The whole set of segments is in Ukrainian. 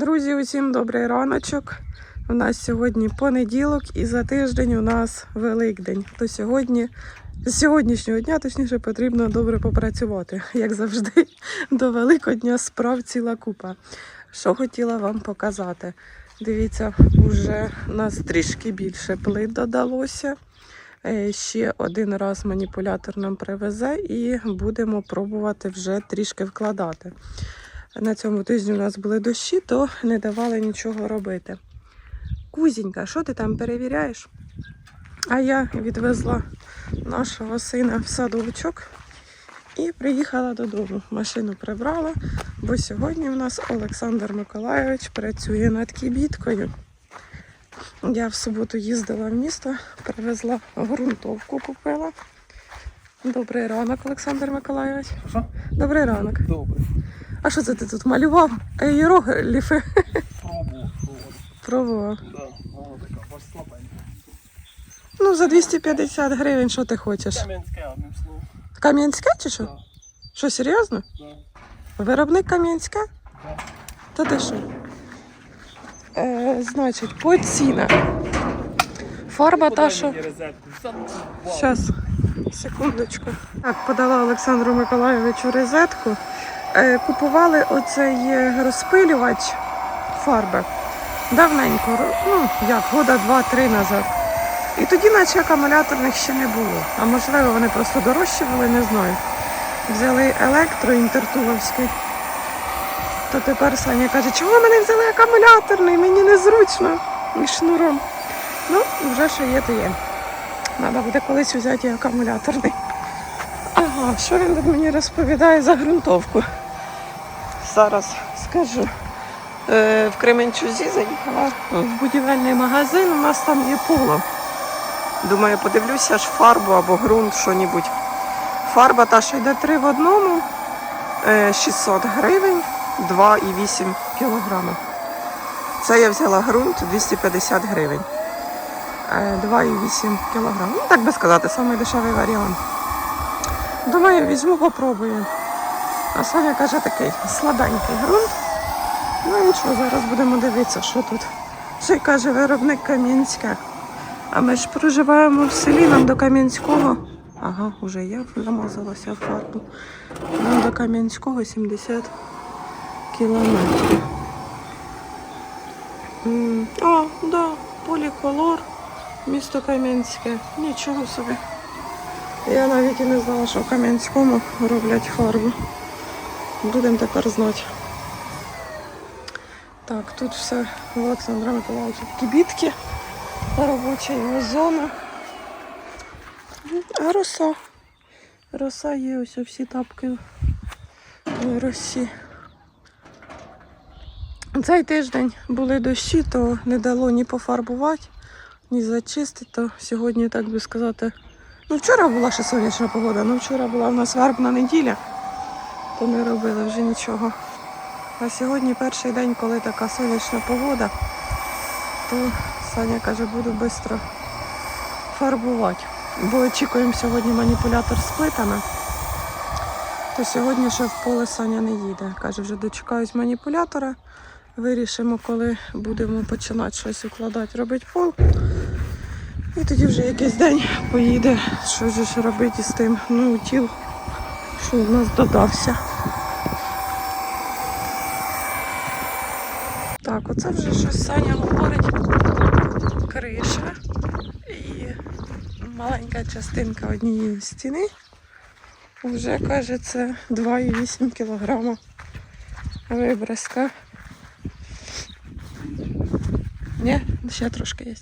Друзі, усім добрий раночок. У нас сьогодні понеділок і за тиждень у нас Великдень. То сьогодні, з сьогоднішнього дня, точніше, потрібно добре попрацювати. Як завжди, до Великодня справ ціла купа. Що хотіла вам показати? Дивіться, вже нас трішки більше плит додалося. Е, Ще один раз маніпулятор нам привезе і будемо пробувати вже трішки вкладати. На цьому тижні у нас були дощі, то не давали нічого робити. Кузінька, що ти там перевіряєш? А я відвезла нашого сина в садочок і приїхала додому. Машину прибрала, бо сьогодні у нас Олександр Миколайович працює над кібіткою. Я в суботу їздила в місто, привезла ґрунтовку, купила. Добрий ранок, Олександр Миколайович. Добрий ранок. Добре. А що це ти тут малював? Іерогліфи Пробував. пробував. Да. Вона така ось. Ну, за 250 гривень, що ти хочеш? Кам'янське, одним словом. Кам'янське чи що? Да. Що, серйозно? Да. Виробник Кам'янське? Да. Та ти що? Е, значить, по цінах. Фарба та, що. Зараз, секундочку. Так, подала Олександру Миколайовичу розетку. Е, купували оцей е, розпилювач фарби. Давненько, ну як, года два-три назад. І тоді, наче акумуляторних ще не було. А можливо, вони просто дорожчі були, не знаю. Взяли електро інтертуловський. То тепер Саня каже, чого мене взяли акумуляторний, мені незручно і шнуром. Ну, вже що є, то є. Треба буде колись взяти акумуляторний. Ага, що він тут мені розповідає за ґрунтовку? Зараз скажу. Е, в Кременчузі заїхала в будівельний магазин, у нас там є поло. Думаю, подивлюся ж фарбу або ґрунт, що-небудь. Фарба та що йде 3 в одному, е, 600 гривень, 2,8 кілограма. Це я взяла ґрунт 250 гривень. Е, 2,8 кг. Ну, так би сказати, самий дешевий варіант. Думаю, візьму, попробую. А Соня каже такий слабенький ґрунт. Ну що, зараз будемо дивитися, що тут. Ще каже виробник Кам'янське. А ми ж проживаємо в селі, нам до Кам'янського. Ага, вже я замазалася в фарбу. Нам до Кам'янського 70 кілометрів. А, да, поліколор. Місто Кам'янське. Нічого собі. Я навіть і не знала, що в Кам'янському роблять фарбу. Будемо тепер знати. Так, тут все Олександра Миколаївича кібітки, робоча його зона. А роса. Роса є, ось всі тапки в росі. Цей тиждень були дощі, то не дало ні пофарбувати, ні зачистити, то сьогодні, так би сказати, ну вчора була ще сонячна погода, ну вчора була в нас вербна неділя, то не робили вже нічого. А сьогодні перший день, коли така сонячна погода, то Саня каже, буду швидко фарбувати. Бо очікуємо сьогодні маніпулятор з плитами. То сьогодні ще в поле Саня не їде. Каже, вже дочекаюсь маніпулятора. Вирішимо, коли будемо починати щось укладати, робити пол. І тоді вже якийсь день поїде, що ж робити з тим ну, тіл, що в нас додався. Так, оце вже щось Саня говорить. Криша і маленька частинка однієї стіни. Вже каже, це 2,8 кілограма вибризка. Ні, ще трошки є.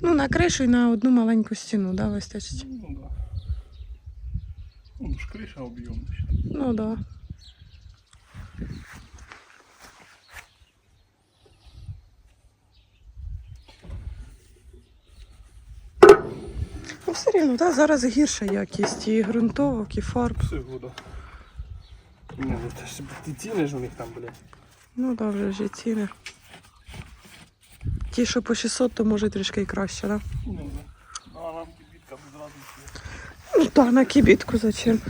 Ну, на кришу і на одну маленьку стіну, да, вистачить. Ну, да. Ну, ж криша об'ємна. Ну да. Ну, все зараз гірша якість і ґрунтовок, і фарб. Все года. Ну, це ж ти ціни ж у них там, блядь. Ну да, вже ж і ціни. Ті, що по 600, то може трішки і краще, да? Ну, да. Ну, а нам підбітка зразу. Ну так, на кібітку зачем.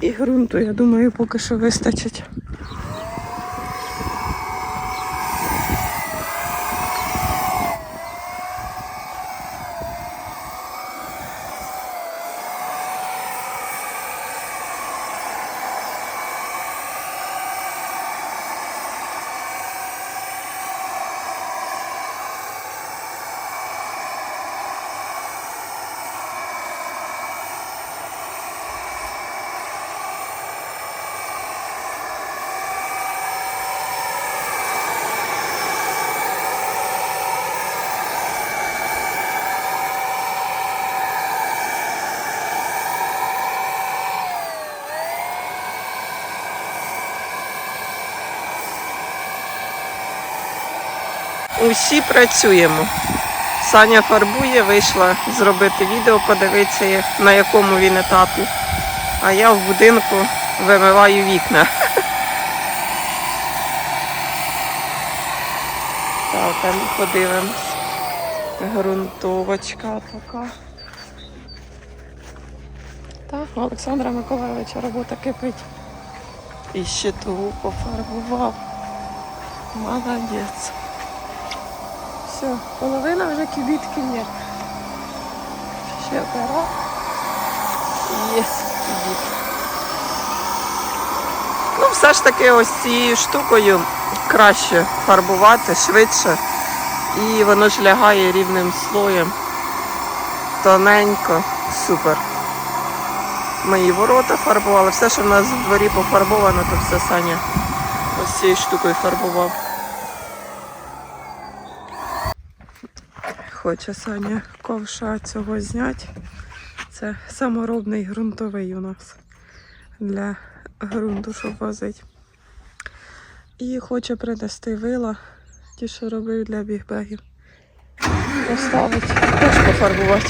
І ґрунту, я думаю, поки що вистачить. Усі працюємо. Саня фарбує, вийшла зробити відео, подивитися, на якому він етапі. А я в будинку вимиваю вікна. Так, там подивимось. Грунтовочка така. Так, Олександра Миколайовича робота кипить. І щитову пофарбував. Молодець. Все, половина вже квітки є. Ще пора. Є квіт. Ну, все ж таки ось цією штукою краще фарбувати швидше. І воно ж лягає рівним слоєм. Тоненько. Супер. Ми і ворота фарбували. Все, що в нас в дворі пофарбовано, то все Саня ось цією штукою фарбував. Хоче Саня ковша цього зняти. Це саморобний ґрунтовий у нас для ґрунту, щоб возити. І хоче принести вила, ті, що робив для бігбегів. Поставить, теж пофарбувати.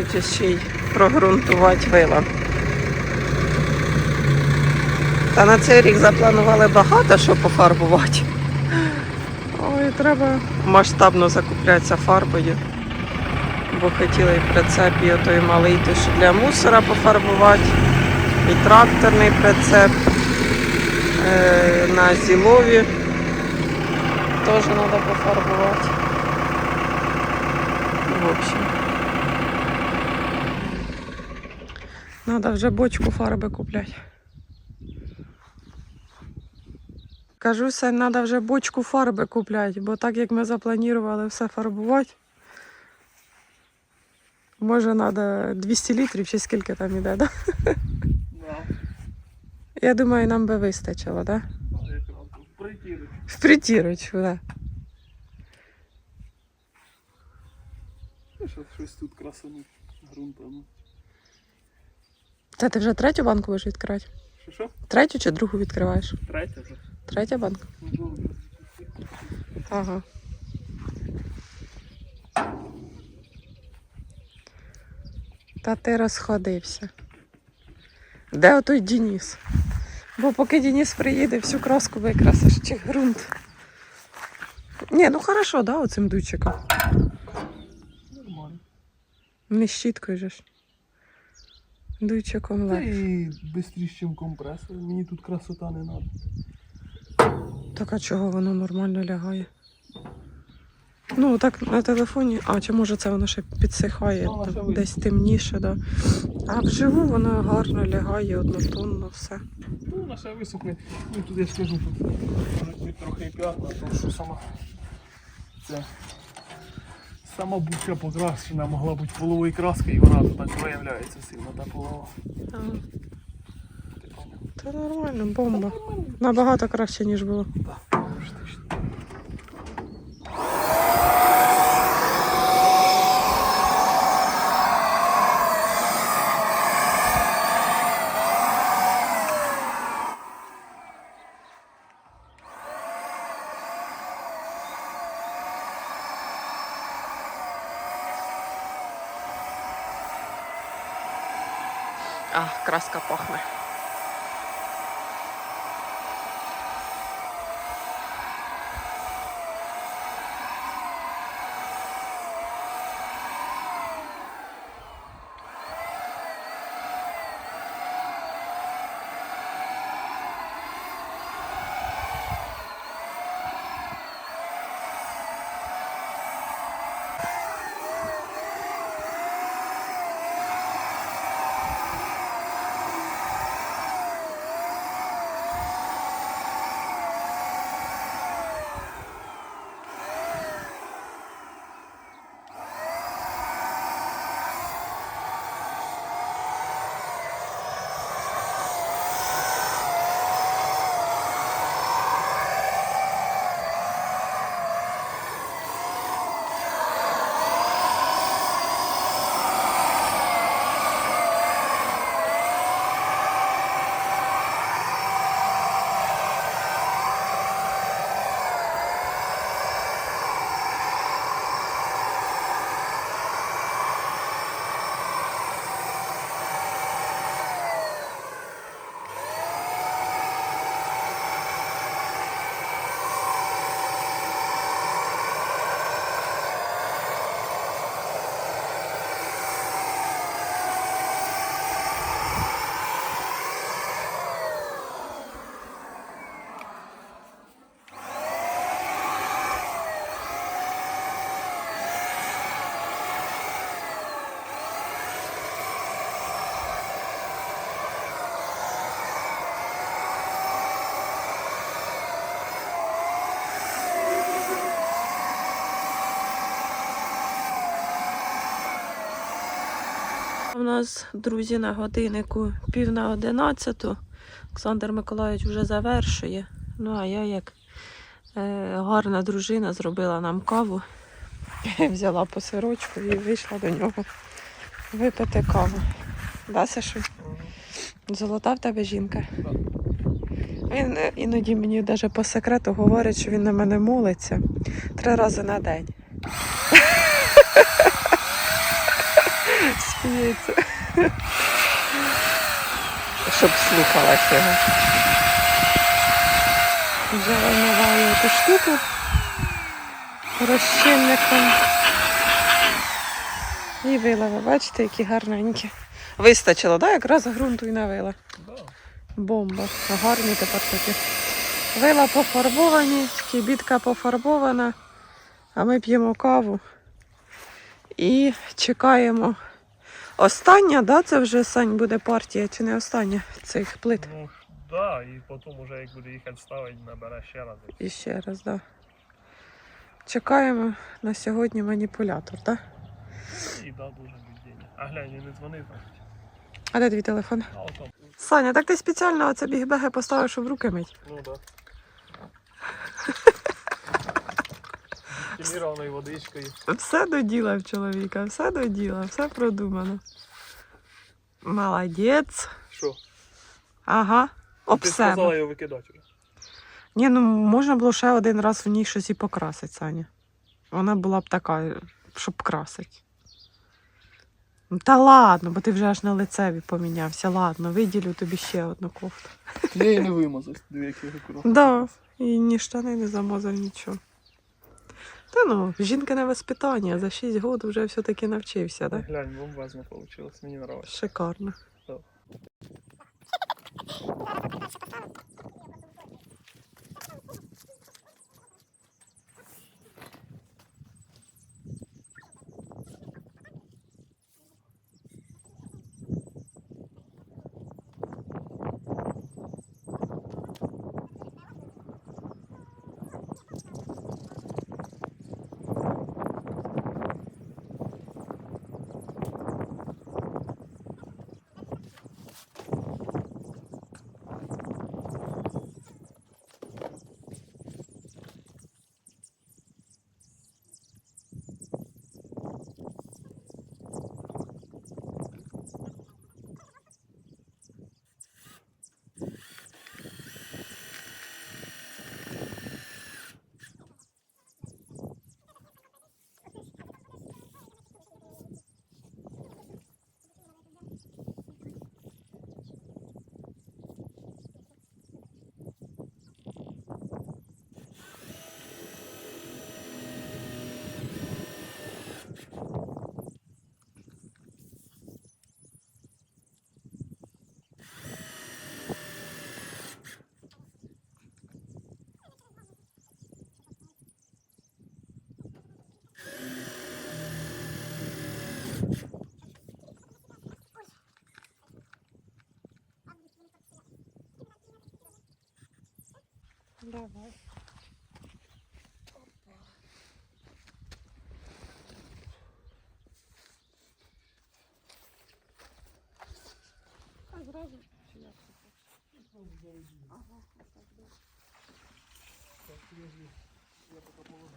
Хочу ще й прогрунтувати вила. Та на цей рік запланували багато що пофарбувати. треба масштабно закуплятися фарбою. Бо хотіли і прицеп, і отой малий, той, що для мусора пофарбувати, і тракторний прицеп е, на зілові теж треба пофарбувати. В общем. Надо вже бочку фарби купляти. Кажу, Сань, треба вже бочку фарби купляти, бо так як ми запланували все фарбувати, може треба 200 літрів чи скільки там іде, да? Да. Я думаю, нам би вистачило, да? Якраз тут. В притірочку, да. Щось тут красану грунтану. Це ти вже третю банку будеш відкривати? Що що? Третю чи другу відкриваєш? Третя вже. Третя банка? Ага. Та ти розходився. Де отой Дініс? Бо поки Дініс приїде, всю краску викрасиш чи ґрунт. Ні, ну хорошо, да, оцим дучиком. Нормально. Не щіткою же ж. Дучиком Та легше. і швидше, ніж компресор. Мені тут красота не треба. Так а чого воно нормально лягає? Ну, так на телефоні, а чи може це воно ще підсихає, ще там висохне. десь темніше, да. А вживу воно гарно лягає, однотонно все. Ну, на ще висохне. Ну тут я ж кажу, тут можуть бути трохи п'ятна, тому що сама це сама будка покращена могла бути половою краскою і вона тут так виявляється сильно та полова. А, Та нормально, бомба. Набагато краще, ніж було. Так, штучно. Пахне. У нас, друзі, на годиннику пів на одинадцяту. Олександр Миколаївич вже завершує. Ну, а я, як е, гарна дружина, зробила нам каву. Взяла по сирочку і вийшла до нього випити каву. Да, Сашу? Золота в тебе жінка. Він е, іноді мені навіть по секрету говорить, що він на мене молиться три рази на день. Сміється. Щоб слухалася його. Вже вимиваю ту штуку. розчинником. І вилови, бачите, які гарненькі. Вистачило, так? Да? Якраз ґрунту і навила. Бомба. Гарні тепер такі. Вила пофарбовані, кібітка пофарбована, а ми п'ємо каву і чекаємо. Остання, да? Це вже Сань буде партія чи не остання цих плит? Ну, да, і потім уже як буде їхати ставити, набере ще раз. І ще раз, да. Чекаємо на сьогодні маніпулятор, так? І да, дуже будь А глянь, він не дзвонив. А де твій телефон? А. Саня, так ти спеціально оце бігбеги поставив, щоб руки мить. Ну да. Дистилірованою водичкою. Все до діла в чоловіка, все до діла, все продумано. Молодець. Що? Ага. Об Ти себе. сказала його викидати. вже. Ні, ну можна було ще один раз в ній щось і покрасити, Саня. Вона була б така, щоб красити. Ну, Та ладно, бо ти вже аж на лицеві помінявся. Ладно, виділю тобі ще одну кофту. Я її не вимазав, диви, як я акуратно. Да, і ні штани не замазав нічого. Та ну, жінка на воспитання, за 6 років вже все-таки навчився, так? Глянь, бомбезно вийшло, мені нравилось. Шикарно. Давай. А зразу чи як? Ага, отак буде. Я поки положу.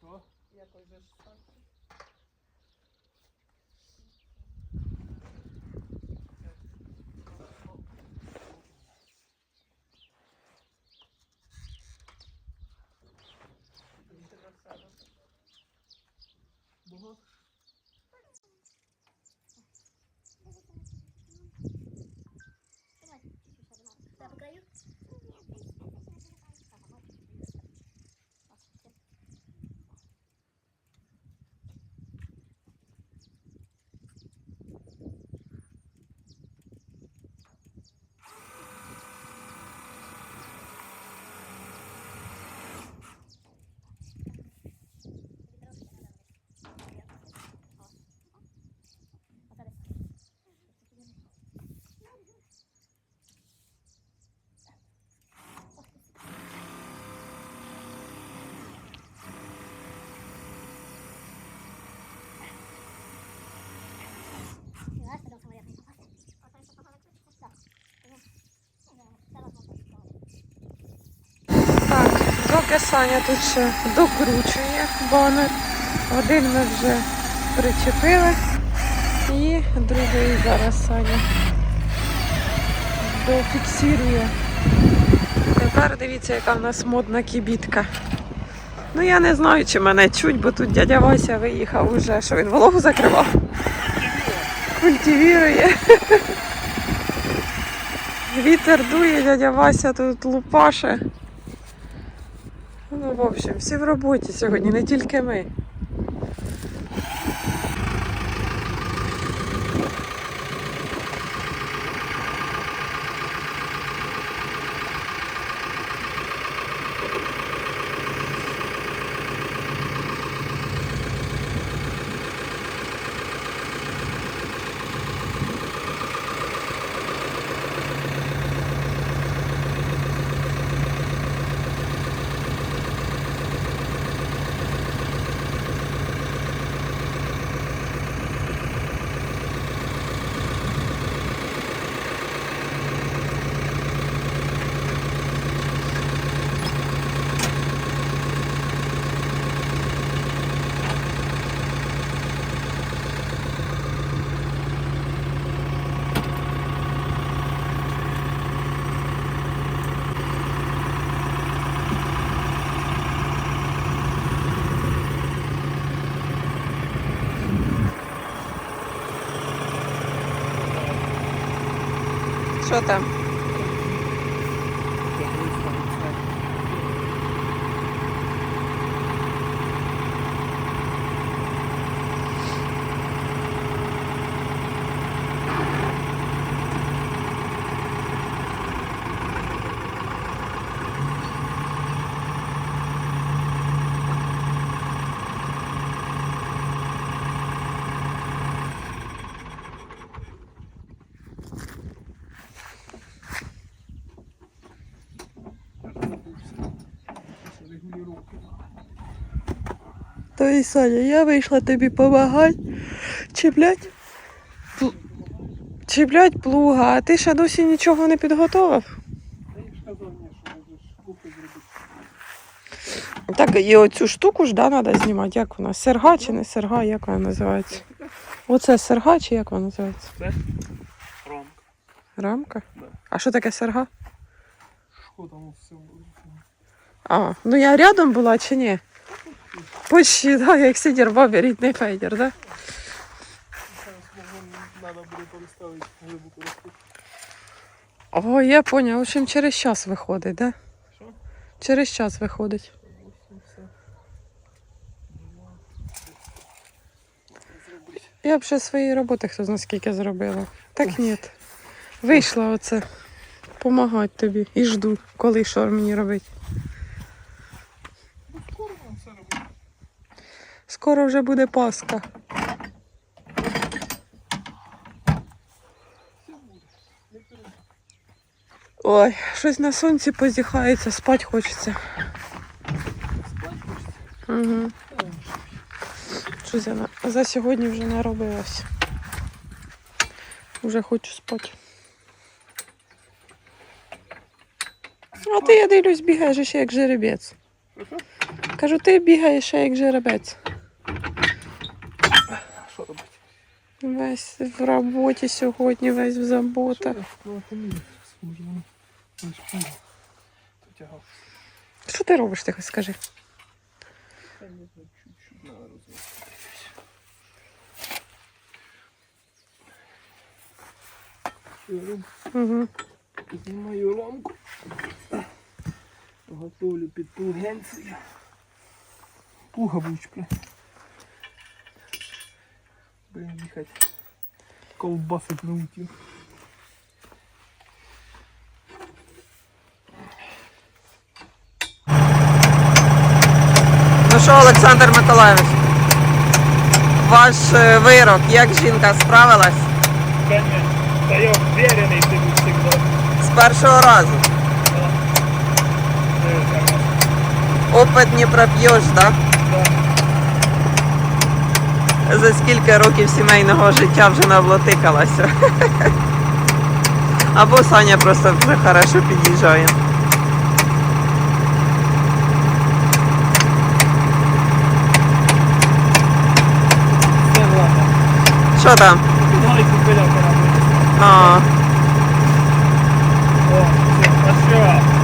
Що? Якось же ж так. Багато? Да, Доки Саня тут ще докручує банер. Один ми вже причепили. І другий зараз Саня дофіксує. Тепер дивіться, яка в нас модна кібітка. Ну я не знаю, чи мене чуть, бо тут дядя Вася виїхав уже, що він вологу закривав. Культивірує. Вітер дує, дядя Вася тут лупаше. Ну, в общем, всі в роботі сьогодні, не тільки ми. Що там? І Саня, я вийшла тобі допомагати. Чіплять. пл- Чіплять плуга, а ти ще досі нічого не підготував. Так, і оцю штуку ж да, треба знімати. Як вона? Серга чи не серга, як вона називається? Оце серга чи як вона називається? Це рамка. Рамка? Да. А що таке серга? Що там все? А, ну я рядом була чи ні? Почти, да, як сидір бабі, рідний фейдер, да? Треба буде переставити. О, я поняла. В общем, через час виходить, да? Що? Через час виходить. Я б ще своєї роботи хто зна скільки зробила. Так ні. Вийшла оце. Помагати тобі. І жду, коли що мені робити. Ну, скоро нам все робити. Скоро вже буде Пасха. Ой, щось на сонці позіхається, спать хочеться. Спать хочеться. Угу. Щось я за сьогодні вже наробилась. Вже хочу спати. А ти, я дивлюсь, бігаєш ще як жеребець. Кажу, ти бігаєш ще як жеребець. Що робити? Весь в роботі сьогодні, весь в заботах. Ну, ти мені може воно. Ось пиво. Потягав. Що ти робиш, ти хоч скажи? Та не знаю, чуть-чуть надо розвести. Беру, Угу. Знімаю рамку. Готовлю під пулгенцію. Пуга бучка. Будемо їхати. Колбасить на утів. Ну що, Олександр Миколаївич, ваш е, вирок, як жінка справилась. Та я ты будешь всегда. з першого разу? Опит не проп'єш, так? Да. За скільки років сімейного життя вже навлотикалася. Або Саня просто вже хорошо під'їжджає. Що там? А, О, все, а що?